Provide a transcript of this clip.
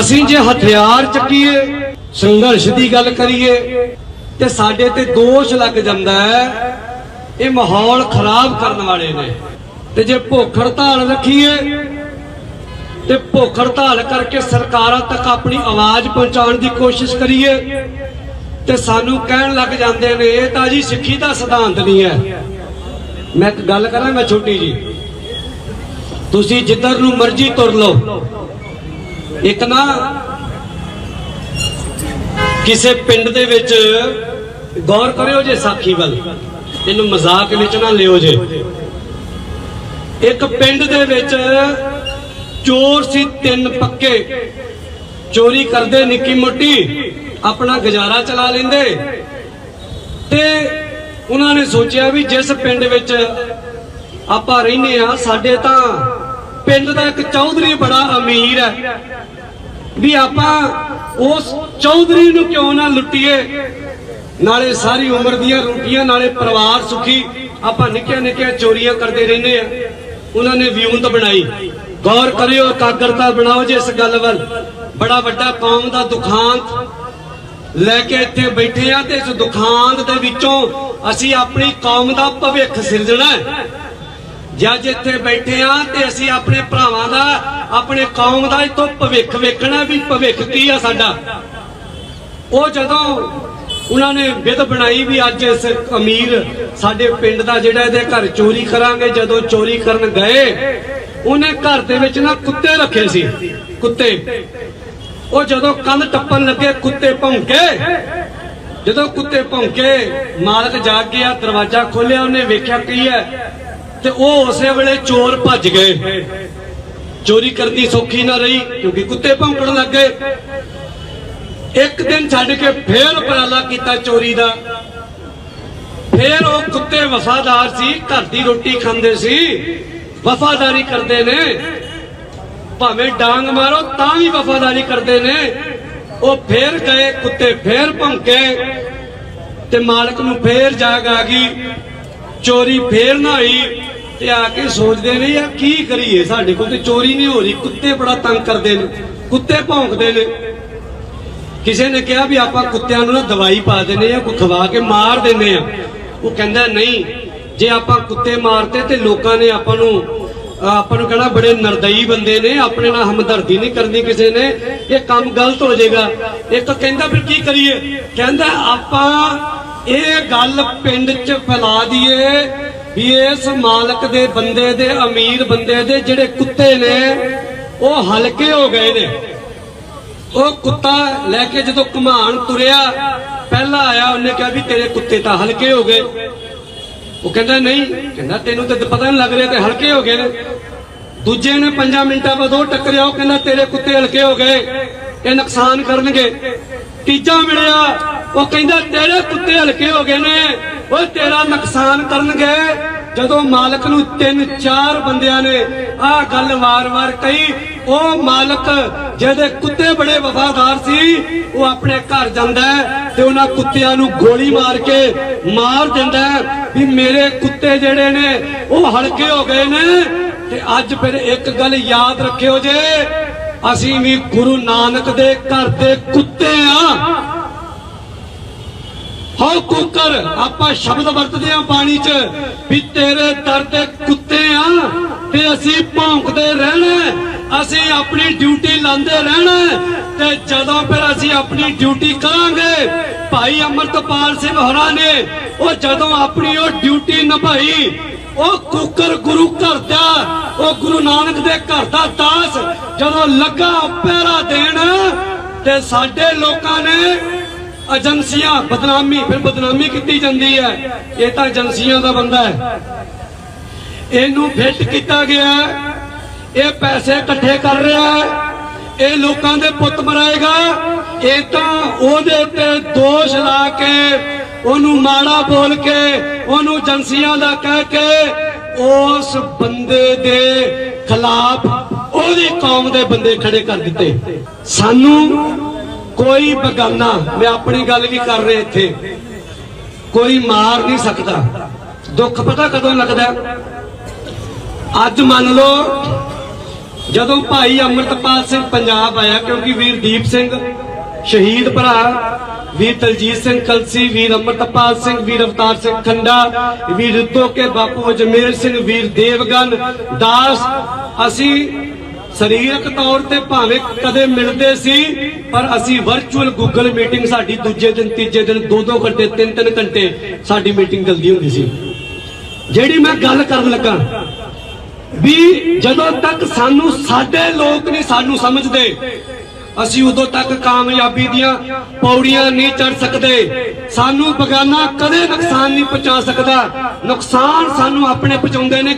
ਅਸੀਂ ਜੇ ਹਥਿਆਰ ਚੱਕੀਏ, ਸੰਘਰਸ਼ ਦੀ ਗੱਲ ਕਰੀਏ, ਤੇ ਸਾਡੇ ਤੇ ਦੋਸ਼ ਲੱਗ ਜਾਂਦਾ ਹੈ, ਇਹ ਮਾਹੌਲ ਖਰਾਬ ਕਰਨ ਵਾਲੇ ਨੇ। ਤੇ ਜੇ ਭੁੱਖ ਹੜਤਾਲ ਰੱਖੀਏ, ਤੇ ਭੁੱਖ ਹੜਤਾਲ ਕਰਕੇ ਸਰਕਾਰਾਂ ਤੱਕ ਆਪਣੀ ਆਵਾਜ਼ ਪਹੁੰਚਾਉਣ ਦੀ ਕੋਸ਼ਿਸ਼ ਕਰੀਏ, ਤੇ ਸਾਨੂੰ ਕਹਿਣ ਲੱਗ ਜਾਂਦੇ ਨੇ, ਇਹ ਤਾਂ ਜੀ ਸਿੱਖੀ ਦਾ ਸਿਧਾਂਤ ਨਹੀਂ ਹੈ। ਮੈਂ ਇੱਕ ਗੱਲ ਕਰਾਂ, ਮੈਂ ਛੋਟੀ ਜੀ ਤੁਸੀਂ ਜਿੱਧਰ ਨੂੰ ਮਰਜ਼ੀ ਤੁਰ ਲਓ। ਇੱਕ ਨਾ ਕਿਸੇ ਪਿੰਡ ਦੇ ਵਿੱਚ ਗੌਰ ਕਰਿਓ ਜੇ ਸਾਖੀ ਵੱਲ। ਇਹਨੂੰ ਮਜ਼ਾਕ ਵਿੱਚ ਨਾ ਲਿਓ ਜੇ। ਇੱਕ ਪਿੰਡ ਦੇ ਵਿੱਚ ਚੋਰ ਸੀ ਤਿੰਨ ਪੱਕੇ। ਚੋਰੀ ਕਰਦੇ ਨਿੱਕੀ ਮੋਟੀ, ਆਪਣਾ ਗੁਜ਼ਾਰਾ ਚਲਾ ਲੈਂਦੇ। ਤੇ ਉਹਨਾਂ ਨੇ ਸੋਚਿਆ ਵੀ ਜਿਸ ਪਿੰਡ ਵਿੱਚ ਆਪਾਂ ਰਹਿੰਦੇ ਆ ਸਾਡੇ ਤਾਂ ਪਿੰਡ ਦਾ ਇੱਕ ਚੌਧਰੀ ਬੜਾ ਅਮੀਰ ਹੈ। ਵੀ ਆਪਾਂ ਉਸ ਚੌਧਰੀ ਨੂੰ ਕਿਉਂ ਨਾ ਲੁੱਟੀਏ? ਨਾਲੇ ਸਾਰੀ ਉਮਰ ਦੀਆਂ ਰੋਟੀਆਂ, ਨਾਲੇ ਪਰਿਵਾਰ ਸੁਖੀ ਆਪਾਂ ਨਿੱਕੀਆਂ ਨਿੱਕੀਆਂ ਚੋਰੀਆਂ ਕਰਦੇ ਰਹਿੰਦੇ ਆ। ਉਹਨਾਂ ਨੇ ਵਿਉਂਤ ਬਣਾਈ। ਗੌਰ ਕਰਿਓ, ਇਕਾਗਰਤਾ ਬਣਾਓ ਜੇ ਇਸ ਗੱਲ ਵੱਲ। ਬੜਾ ਵੱਡਾ ਕੌਮ ਦਾ ਦੁਖਾਂਤ ਲੈ ਕੇ ਇੱਥੇ ਬੈਠੇ ਆ ਤੇ ਇਸ ਦੁਖਾਂਤ ਦੇ ਵਿੱਚੋਂ ਅਸੀਂ ਆਪਣੀ ਕੌਮ ਦਾ ਭਵਿੱਖ ਸਿਰਜਣਾ ਹੈ। ਜੱਜ ਇੱਥੇ ਬੈਠੇ ਆ ਤੇ ਅਸੀਂ ਆਪਣੇ ਭਰਾਵਾਂ ਦਾ, ਆਪਣੇ ਕੌਮ ਦਾ ਇਤੋਂ ਭਵਿੱਖ ਵੇਖਣਾ ਵੀ ਭਵਿੱਖ ਕੀ ਆ ਸਾਡਾ। ਉਹ ਜਦੋਂ ਉਹਨਾਂ ਨੇ ਵਿਧ ਬਣਾਈ ਵੀ ਅੱਜ ਇਸ ਅਮੀਰ ਸਾਡੇ ਪਿੰਡ ਦਾ ਜਿਹੜਾ ਇਹਦੇ ਘਰ ਚੋਰੀ ਕਰਾਂਗੇ, ਜਦੋਂ ਚੋਰੀ ਕਰਨ ਗਏ, ਉਹਨੇ ਘਰ ਦੇ ਵਿੱਚ ਨਾ ਕੁੱਤੇ ਰੱਖੇ ਸੀ, ਕੁੱਤੇ। ਉਹ ਜਦੋਂ ਕੰਧ ਟੱਪਣ ਲੱਗੇ, ਕੁੱਤੇ ਭੌਂਕੇ। ਜਦੋਂ ਕੁੱਤੇ ਭੌਂਕੇ, ਮਾਲਕ ਜਾਗ ਗਿਆ, ਦਰਵਾਜ਼ਾ ਖੋਲਿਆ ਉਹਨੇ ਵੇਖਿਆ ਕੀ ਹੈ? ਤੇ ਉਹ ਉਸੇ ਵੇਲੇ ਚੋਰ ਭੱਜ ਗਏ। ਚੋਰੀ ਕਰਨੀ ਸੌਖੀ ਨਾ ਰਹੀ, ਕਿਉਂਕਿ ਕੁੱਤੇ ਭੌਂਕਣ ਲੱਗ ਗਏ। ਇੱਕ ਦਿਨ ਛੱਡ ਕੇ ਫੇਰ ਉਪਰਾਲਾ ਕੀਤਾ ਚੋਰੀ ਦਾ। ਫੇਰ ਉਹ ਕੁੱਤੇ ਵਫਾਦਾਰ ਸੀ, ਘਰ ਦੀ ਰੋਟੀ ਖਾਂਦੇ ਸੀ, ਵਫਾਦਾਰੀ ਕਰਦੇ ਨੇ। ਭਾਵੇਂ ਡਾਂਗ ਮਾਰੋ, ਤਾਂ ਵੀ ਵਫਾਦਾਰੀ ਕਰਦੇ ਨੇ। ਉਹ ਫੇਰ ਗਏ, ਕੁੱਤੇ ਫੇਰ ਭੌਂਕੇ ਤੇ ਮਾਲਕ ਨੂੰ ਫੇਰ ਜਾਗ ਆ ਗਈ। ਚੋਰੀ ਫੇਰ ਨਾ ਹੋਈ। ਤੇ ਆ ਕੇ ਸੋਚਦੇ ਨੇ, ਯਾਰ ਕੀ ਕਰੀਏ? ਸਾਡੇ ਕੋਲ ਤੇ ਚੋਰੀ ਨਹੀਂ ਹੋ ਰਹੀ। ਕੁੱਤੇ ਬੜਾ ਤੰਗ ਕਰਦੇ ਨੇ। ਕੁੱਤੇ ਭੌਂਕਦੇ ਨੇ। ਕਿਸੇ ਨੇ ਕਿਹਾ ਵੀ ਆਪਾਂ ਕੁੱਤਿਆਂ ਨੂੰ ਨਾ ਦਵਾਈ ਪਾ ਦਿੰਦੇ ਆ ਕੋਈ ਖਵਾ ਕੇ ਮਾਰ ਦਿੰਦੇ ਆ ਉਹ ਕਹਿੰਦਾ, ਨਹੀਂ, ਜੇ ਆਪਾਂ ਕੁੱਤੇ ਮਾਰਤੇ ਤੇ ਲੋਕਾਂ ਨੇ ਆਪਾਂ ਨੂੰ ਆਪਾਂ ਨੂੰ ਕਹਿਣਾ ਬੜੇ ਨਰਦਈ ਬੰਦੇ ਨੇ, ਆਪਣੇ ਨਾਲ ਹਮਦਰਦੀ ਨਹੀਂ ਕਰਨੀ ਕਿਸੇ ਨੇ। ਇਹ ਕੰਮ ਗਲਤ ਹੋ ਜਾਏਗਾ। ਇੱਕ ਕਹਿੰਦਾ, ਫਿਰ ਕੀ ਕਰੀਏ? ਕਹਿੰਦਾ, ਆਪਾਂ ਇਹ ਗੱਲ ਪਿੰਡ 'ਚ ਫੈਲਾ ਦਈਏ ਵੀ ਇਸ ਮਾਲਕ ਦੇ ਬੰਦੇ ਦੇ, ਅਮੀਰ ਬੰਦੇ ਦੇ ਜਿਹੜੇ ਕੁੱਤੇ ਨੇ, ਉਹ ਹਲਕੇ ਹੋ ਗਏ ਨੇ। ਉਹ ਕੁੱਤਾ ਲੈ ਕੇ ਜਦੋਂ ਘੁਮਾਣ ਤੁਰਿਆ, ਪਹਿਲਾਂ ਆਇਆ, ਉਹਨੇ ਕਿਹਾ ਵੀ ਤੇਰੇ ਕੁੱਤੇ ਤਾਂ ਹਲਕੇ ਹੋ ਗਏ। ਉਹ ਕਹਿੰਦਾ, ਨਹੀਂ। ਕਹਿੰਦਾ, ਤੈਨੂੰ ਤਾਂ ਪਤਾ ਨਹੀਂ ਲੱਗ ਰਿਹਾ ਤੇ ਹਲਕੇ ਹੋ ਗਏ ਨੇ। ਦੂਜੇ ਨੇ 5 ਮਿੰਟਾਂ ਬਾਅਦ ਉਹ ਟੱਕਰਿਆ, ਉਹ ਕਹਿੰਦਾ, ਤੇਰੇ ਕੁੱਤੇ ਹਲਕੇ ਹੋ ਗਏ। ਇਹ ਨੁਕਸਾਨ ਕਰਨਗੇ। ਤੀਜਾ ਮਿਲਿਆ, ਉਹ ਕਹਿੰਦਾ, ਤੇਰੇ ਕੁੱਤੇ ਹਲਕੇ ਹੋ ਗਏ ਨੇ। ਉਹ ਤੇਰਾ ਨੁਕਸਾਨ ਕਰਨਗੇ। ਜਦੋਂ ਮਾਲਕ ਨੂੰ ਤਿੰਨ ਚਾਰ ਬੰਦਿਆਂ ਨੇ ਆਹ ਗੱਲ ਵਾਰ-ਵਾਰ ਕਹੀ, ਉਹ ਮਾਲਕ ਜਿਹਦੇ ਕੁੱਤੇ ਬੜੇ ਵਫਾਦਾਰ ਸੀ, ਉਹ ਆਪਣੇ ਘਰ ਜਾਂਦਾ ਤੇ ਉਹਨਾਂ ਕੁੱਤਿਆਂ ਨੂੰ ਗੋਲੀ ਮਾਰ ਕੇ ਮਾਰ ਦਿੰਦਾ ਵੀ ਮੇਰੇ ਕੁੱਤੇ ਜਿਹੜੇ ਨੇ, ਉਹ ਹਲਕੇ ਹੋ ਗਏ ਨੇ। ਤੇ ਅੱਜ ਫਿਰ ਇੱਕ ਗੱਲ ਯਾਦ ਰੱਖਿਓ ਜੇ, ਅਸੀਂ ਵੀ ਗੁਰੂ ਨਾਨਕ ਦੇ ਘਰ ਦੇ ਕੁੱਤੇ ਆ। ਹੋ ਕੁੱਕਰ ਆਪਾਂ ਸ਼ਬਦ ਵਰਤਦੇ ਆ ਬਾਣੀ 'ਚ ਵੀ ਤੇਰੇ ਦਰ ਤੇ ਕੁੱਤੇ ਆ ਤੇ ਅਸੀਂ ਭੌਂਕਦੇ ਰਹਿਣਾ ਅਸੀਂ ਆਪਣੀ ਡਿਊਟੀ ਲਾਉਂਦੇ ਰਹਿਣਾ ਤੇ ਜਦੋਂ ਫਿਰ ਅਸੀਂ ਆਪਣੀ ਡਿਊਟੀ ਕਰਾਂਗੇ, ਭਾਈ ਅਮਰਤਪਾਲ ਸਿੰਘ ਹੋਰਾਂ ਨੇ ਉਹ ਜਦੋਂ ਆਪਣੀ ਉਹ ਡਿਊਟੀ ਨਿਭਾਈ, ਉਹ ਕੁੱਕਰ ਗੁਰੂ ਘਰ ਦਾ, ਉਹ ਗੁਰੂ ਨਾਨਕ ਦੇ ਘਰ ਦਾ ਦਾਸ ਜਦੋਂ ਲੱਗਾ ਪਹਿਰਾ ਦੇਣ ਤੇ ਸਾਡੇ ਲੋਕਾਂ ਨੇ ਏਜੰਸੀਆਂ ਬਦਨਾਮੀ, ਫਿਰ ਬਦਨਾਮੀ ਕੀਤੀ ਜਾਂਦੀ ਹੈ। ਇਹ ਤਾਂ ਏਜੰਸੀਆਂ ਦਾ ਬੰਦਾ ਹੈ। ਇਹਨੂੰ ਫਿੱਟ ਕੀਤਾ ਗਿਆ ਇਹ ਪੈਸੇ ਇਕੱਠੇ ਕਰ ਰਿਹਾ ਹੈ। ਇਹ ਲੋਕਾਂ ਦੇ ਪੁੱਤ ਮਰਾਏਗਾ। ਇਹ ਤਾਂ ਉਹਦੇ ਉੱਤੇ ਦੋਸ਼ ਲਾ ਕੇ, ਉਹਨੂੰ ਮਾੜਾ ਬੋਲ ਕੇ, ਉਹਨੂੰ ਏਜੰਸੀਆਂ ਦਾ ਕਹਿ ਕੇ, ਉਸ ਬੰਦੇ ਦੇ ਖਿਲਾਫ ਉਹਦੀ ਕੌਮ ਦੇ ਬੰਦੇ ਖੜੇ ਕਰ ਦਿੱਤੇ। ਸਾਨੂੰ ਕੋਈ ਬਗਾਨਾ, ਮੈਂ ਆਪਣੀ ਗੱਲ ਵੀ ਕਰ ਰਿਹਾ ਇੱਥੇ। ਕੋਈ ਮਾਰ ਨਹੀਂ ਸਕਦਾ। ਦੁੱਖ ਪਤਾ ਕਦੋਂ ਲੱਗਦਾ? ਅੱਜ ਮੰਨ ਲਓ, ਜਦੋਂ ਭਾਈ ਅਮਰਤਪਾਲ ਸਿੰਘ ਪੰਜਾਬ ਆਇਆ, ਕਿਉਂਕਿ ਵੀਰ ਸਿੰਘ ਸ਼ਹੀਦ ਭਰਾ, ਵੀਰ ਦਲਜੀਤ ਸਿੰਘ ਕਲਸੀ ਵੀਰ ਅਮਰਤਪਾਲ ਸਿੰਘ, ਵੀਰ ਅਵਤਾਰ ਸਿੰਘ ਖੰਡਾ, ਵੀਰ ਰਿੱਤੋ ਕੇ, ਬਾਪੂ ਅਜਮੇਰ ਸਿੰਘ, ਵੀਰ ਦੇਵਗਨ, ਦਾਸ, ਅਸੀਂ ਸਰੀਰਕ ਤੌਰ ਤੇ ਭਾਵੇਂ ਕਦੇ ਮਿਲਦੇ ਸੀ ਪਰ ਅਸੀਂ ਵਰਚੁਅਲ ਗੂਗਲ ਮੀਟਿੰਗ ਸਾਡੀ ਦੂਜੇ ਦਿਨ, ਤੀਜੇ ਦਿਨ 2-2 ਘੰਟੇ 3-3 ਘੰਟੇ ਸਾਡੀ ਮੀਟਿੰਗ ਚੱਲਦੀ ਹੁੰਦੀ ਸੀ। ਜਿਹੜੀ ਮੈਂ ਗੱਲ ਕਰਨ ਲੱਗਾ ਵੀ ਜਦੋਂ ਤੱਕ ਸਾਨੂੰ ਸਾਡੇ ਲੋਕ ਨਹੀਂ ਸਾਨੂੰ ਸਮਝਦੇ, ਅਸੀਂ ਉਦੋਂ ਤੱਕ ਕਾਮਯਾਬੀ ਦੀਆਂ ਪੌੜੀਆਂ ਨਹੀਂ ਚੜ ਸਕਦੇ। ਸਾਨੂੰ ਬਗਾਨਾ ਕਦੇ ਨੁਕਸਾਨ ਨਹੀਂ ਪਹੁੰਚਾ ਸਕਦਾ। ਨੁਕਸਾਨ ਸਾਨੂੰ ਆਪਣੇ ਪਹੁੰਚਾਉਂਦੇ ਨੇ